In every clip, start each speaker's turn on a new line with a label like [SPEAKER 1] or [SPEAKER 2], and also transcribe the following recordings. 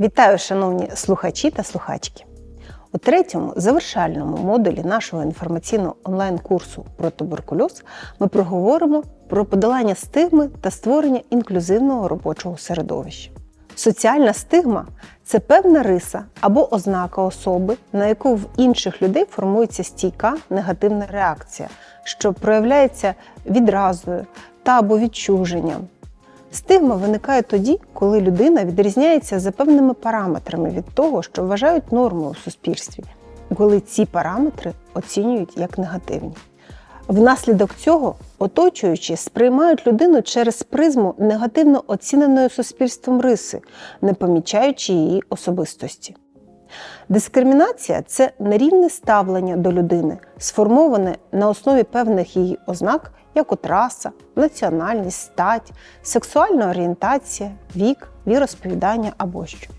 [SPEAKER 1] Вітаю, шановні слухачі та слухачки. У третьому завершальному модулі нашого інформаційного онлайн-курсу про туберкульоз ми проговоримо про подолання стигми та створення інклюзивного робочого середовища. Соціальна стигма це певна риса або ознака особи, на яку в інших людей формується стійка негативна реакція, що проявляється відразою та або відчуженням. Стигма виникає тоді, коли людина відрізняється за певними параметрами від того, що вважають нормою у суспільстві, коли ці параметри оцінюють як негативні. Внаслідок цього оточуючі сприймають людину через призму негативно оціненої суспільством риси, не помічаючи її особистості. Дискримінація це нерівне ставлення до людини, сформоване на основі певних її ознак, як от раса, національність, стать, сексуальна орієнтація, вік, віросповідання або що.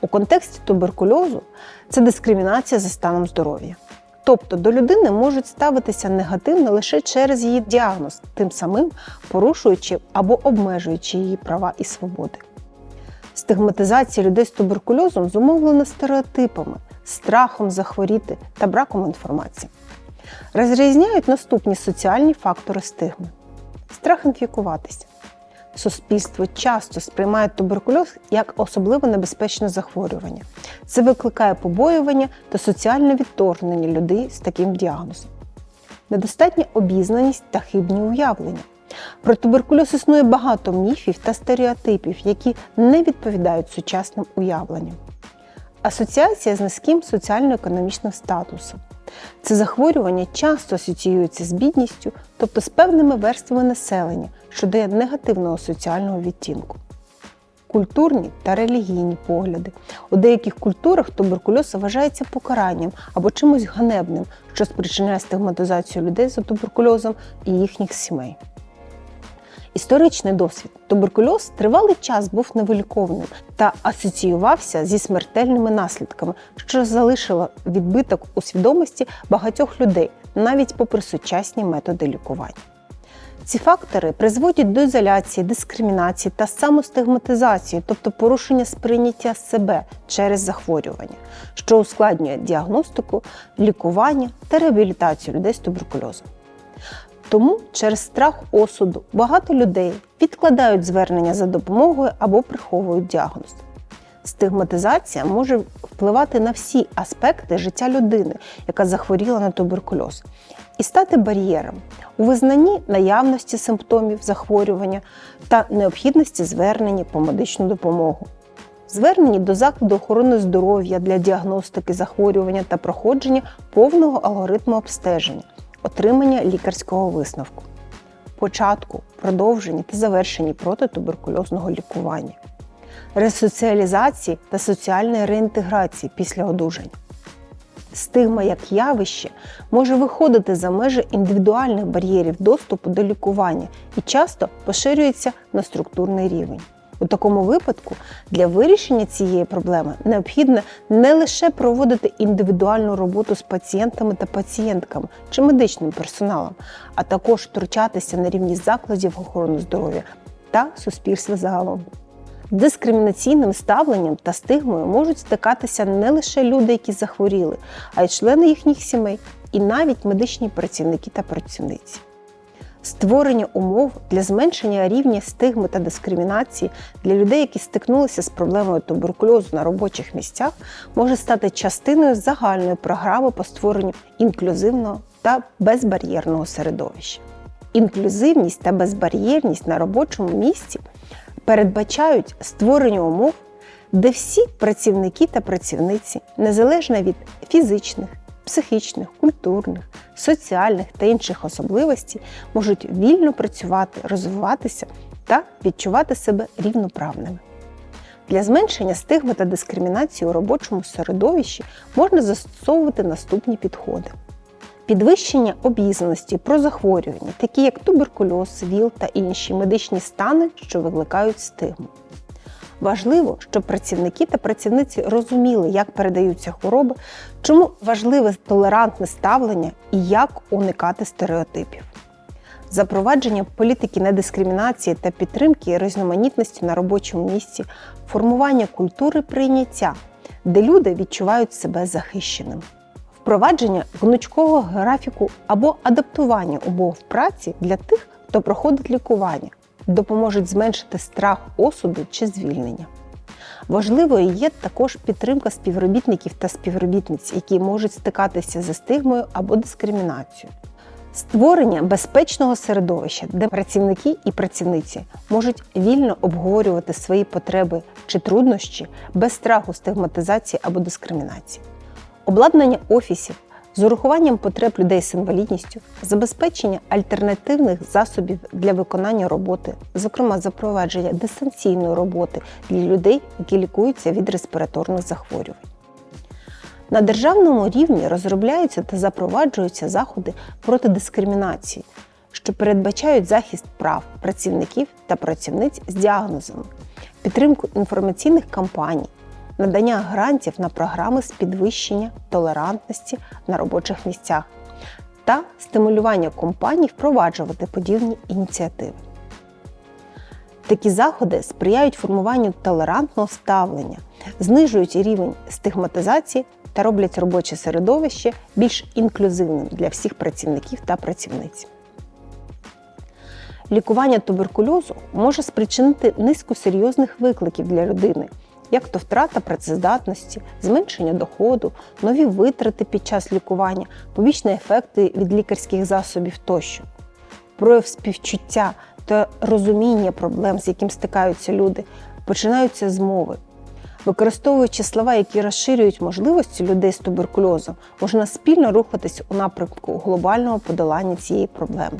[SPEAKER 1] У контексті туберкульозу це дискримінація за станом здоров'я. Тобто до людини можуть ставитися негативно лише через її діагноз, тим самим порушуючи або обмежуючи її права і свободи. Стигматизація людей з туберкульозом зумовлена стереотипами, страхом захворіти та браком інформації. Розрізняють наступні соціальні фактори стигми: страх інфікуватися. Суспільство часто сприймає туберкульоз як особливо небезпечне захворювання. Це викликає побоювання та соціальне відторгнення людей з таким діагнозом. Недостатня обізнаність та хибні уявлення. Про туберкульоз існує багато міфів та стереотипів, які не відповідають сучасним уявленням. Асоціація з низьким соціально-економічним статусом. Це захворювання часто асоціюється з бідністю, тобто з певними верствами населення, що дає негативного соціального відтінку. Культурні та релігійні погляди. У деяких культурах туберкульоз вважається покаранням або чимось ганебним, що спричиняє стигматизацію людей за туберкульозом і їхніх сімей. Історичний досвід. Туберкульоз тривалий час був невиліковним та асоціювався зі смертельними наслідками, що залишило відбиток у свідомості багатьох людей, навіть попри сучасні методи лікування. Ці фактори призводять до ізоляції, дискримінації та самостигматизації, тобто порушення сприйняття себе через захворювання, що ускладнює діагностику, лікування та реабілітацію людей з туберкульозом. Тому через страх осуду багато людей відкладають звернення за допомогою або приховують діагноз. Стигматизація може впливати на всі аспекти життя людини, яка захворіла на туберкульоз, і стати бар'єром у визнанні наявності симптомів захворювання та необхідності звернення по медичну допомогу. Звернені до закладу охорони здоров'я для діагностики захворювання та проходження повного алгоритму обстеження отримання лікарського висновку, початку, продовженні та завершенні протитуберкульозного лікування, ресоціалізації та соціальної реінтеграції після одужання. Стигма як явище може виходити за межі індивідуальних бар'єрів доступу до лікування і часто поширюється на структурний рівень. У такому випадку для вирішення цієї проблеми необхідно не лише проводити індивідуальну роботу з пацієнтами та пацієнтками чи медичним персоналом, а також втручатися на рівні закладів охорони здоров'я та суспільства загалом. Дискримінаційним ставленням та стигмою можуть стикатися не лише люди, які захворіли, а й члени їхніх сімей, і навіть медичні працівники та працівниці. Створення умов для зменшення рівня стигми та дискримінації для людей, які стикнулися з проблемою туберкульозу на робочих місцях, може стати частиною загальної програми по створенню інклюзивного та безбар'єрного середовища. Інклюзивність та безбар'єрність на робочому місці передбачають створення умов, де всі працівники та працівниці, незалежно від фізичних, психічних, культурних, соціальних та інших особливостей, можуть вільно працювати, розвиватися та відчувати себе рівноправними. Для зменшення стигми та дискримінації у робочому середовищі можна застосовувати наступні підходи. Підвищення обізнаності про захворювання, такі як туберкульоз, ВІЛ та інші медичні стани, що викликають стигму. Важливо, щоб працівники та працівниці розуміли, як передаються хвороби, чому важливе толерантне ставлення і як уникати стереотипів. запровадження політики недискримінації та підтримки різноманітності на робочому місці, формування культури прийняття, де люди відчувають себе захищеними. Впровадження гнучкого графіку або адаптування умов праці для тих, хто проходить лікування, допоможуть зменшити страх осуду чи звільнення. Важливою є також підтримка співробітників та співробітниць, які можуть стикатися зі стигмою або дискримінацією. Створення безпечного середовища, де працівники і працівниці можуть вільно обговорювати свої потреби чи труднощі без страху стигматизації або дискримінації, обладнання офісів з урахуванням потреб людей з інвалідністю, забезпечення альтернативних засобів для виконання роботи, зокрема запровадження дистанційної роботи для людей, які лікуються від респіраторних захворювань. На державному рівні розробляються та запроваджуються заходи проти дискримінації, що передбачають захист прав працівників та працівниць з діагнозами, підтримку інформаційних кампаній, надання грантів на програми з підвищення толерантності на робочих місцях та стимулювання компаній впроваджувати подібні ініціативи. Такі заходи сприяють формуванню толерантного ставлення, знижують рівень стигматизації та роблять робоче середовище більш інклюзивним для всіх працівників та працівниць. Лікування туберкульозу може спричинити низку серйозних викликів для людини, як то втрата працездатності, зменшення доходу, нові витрати під час лікування, побічні ефекти від лікарських засобів тощо. Прояв співчуття та розуміння проблем, з яким стикаються люди, починаються з мови. Використовуючи слова, які розширюють можливості людей з туберкульозом, можна спільно рухатись у напрямку глобального подолання цієї проблеми.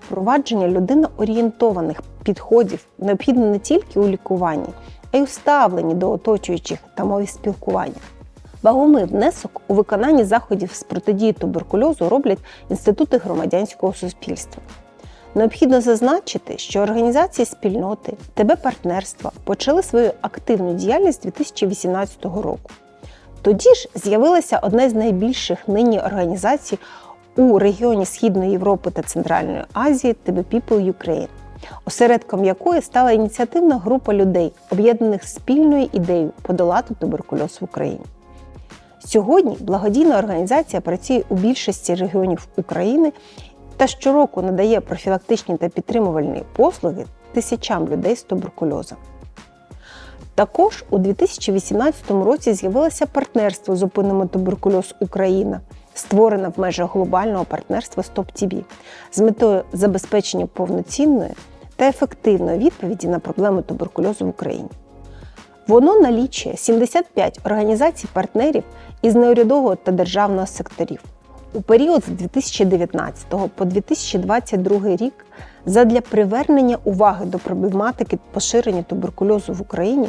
[SPEAKER 1] Впровадження людиноорієнтованих підходів необхідно не тільки у лікуванні, а й у ставленні до оточуючих та мові спілкування. Вагомий внесок у виконанні заходів з протидії туберкульозу роблять інститути громадянського суспільства. Необхідно зазначити, що організації спільноти ТБ партнерства почали свою активну діяльність 2018 року. Тоді ж з'явилася одна з найбільших нині організацій у регіоні Східної Європи та Центральної Азії ТБ People Ukraine, осередком якої стала ініціативна група людей, об'єднаних спільною ідеєю подолати туберкульоз в Україні. Сьогодні благодійна організація працює у більшості регіонів України та щороку надає профілактичні та підтримувальні послуги тисячам людей з туберкульозом. Також у 2018 році з'явилося партнерство Зупинимо туберкульоз Україна, створене в межах глобального партнерства StopTB з метою забезпечення повноцінної та ефективної відповіді на проблеми туберкульозу в Україні. Воно налічує 75 організацій-партнерів із неурядового та державного секторів. У період з 2019 по 2022 рік задля привернення уваги до проблематики поширення туберкульозу в Україні,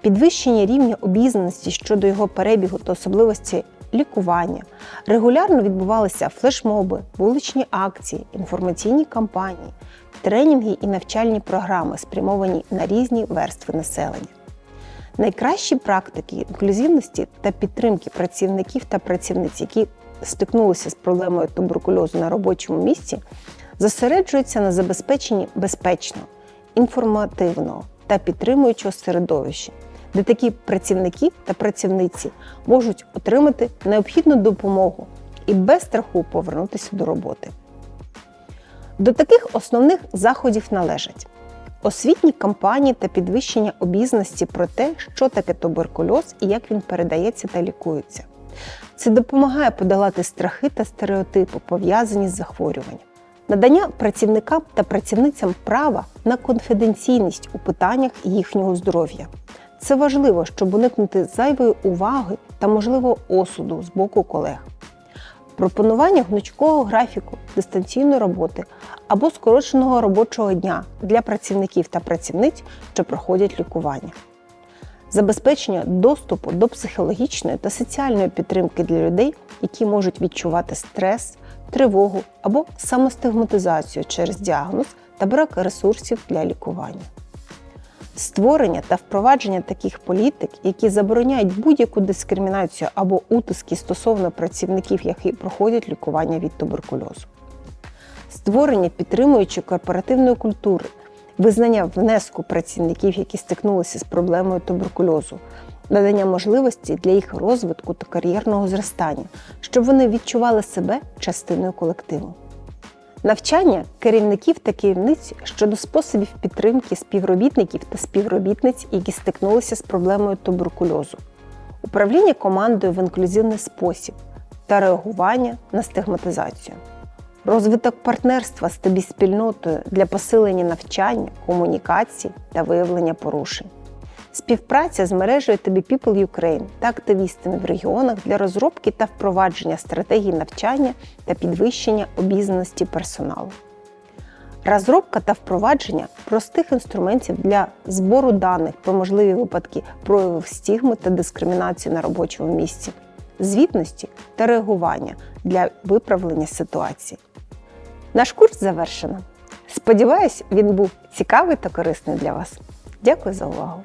[SPEAKER 1] підвищення рівня обізнаності щодо його перебігу та особливості лікування, регулярно відбувалися флешмоби, вуличні акції, інформаційні кампанії, тренінги і навчальні програми, спрямовані на різні верстви населення. Найкращі практики інклюзивності та підтримки працівників та працівниць, які стикнулися з проблемою туберкульозу на робочому місці, зосереджуються на забезпеченні безпечного, інформативного та підтримуючого середовища, де такі працівники та працівниці можуть отримати необхідну допомогу і без страху повернутися до роботи. До таких основних заходів належать освітні кампанії та підвищення обізнаності про те, що таке туберкульоз і як він передається та лікується. Це допомагає подолати страхи та стереотипи, пов'язані з захворюванням. Надання працівникам та працівницям права на конфіденційність у питаннях їхнього здоров'я. Це важливо, щоб уникнути зайвої уваги та можливого осуду з боку колег. Пропонування гнучкого графіку дистанційної роботи або скороченого робочого дня для працівників та працівниць, що проходять лікування забезпечення доступу до психологічної та соціальної підтримки для людей, які можуть відчувати стрес, тривогу або самостигматизацію через діагноз та брак ресурсів для лікування. Створення та впровадження таких політик, які забороняють будь-яку дискримінацію або утиски стосовно працівників, які проходять лікування від туберкульозу. створення підтримуючої корпоративної культури, визнання внеску працівників, які стикнулися з проблемою туберкульозу, надання можливості для їх розвитку та кар'єрного зростання, щоб вони відчували себе частиною колективу. Навчання керівників та керівниць щодо способів підтримки співробітників та співробітниць, які стикнулися з проблемою туберкульозу, управління командою в інклюзивний спосіб та реагування на стигматизацію, розвиток партнерства з тобі спільнотою для посилення навчання, комунікації та виявлення порушень. Співпраця з мережею тобі People Ukraine та активістами в регіонах для розробки та впровадження стратегій навчання та підвищення обізнаності персоналу. Розробка та впровадження простих інструментів для збору даних про можливі випадки проявів стігми та дискримінації на робочому місці, звітності та реагування для виправлення ситуації. Наш курс завершено. Сподіваюсь, він був цікавий та корисний для вас. Дякую за увагу!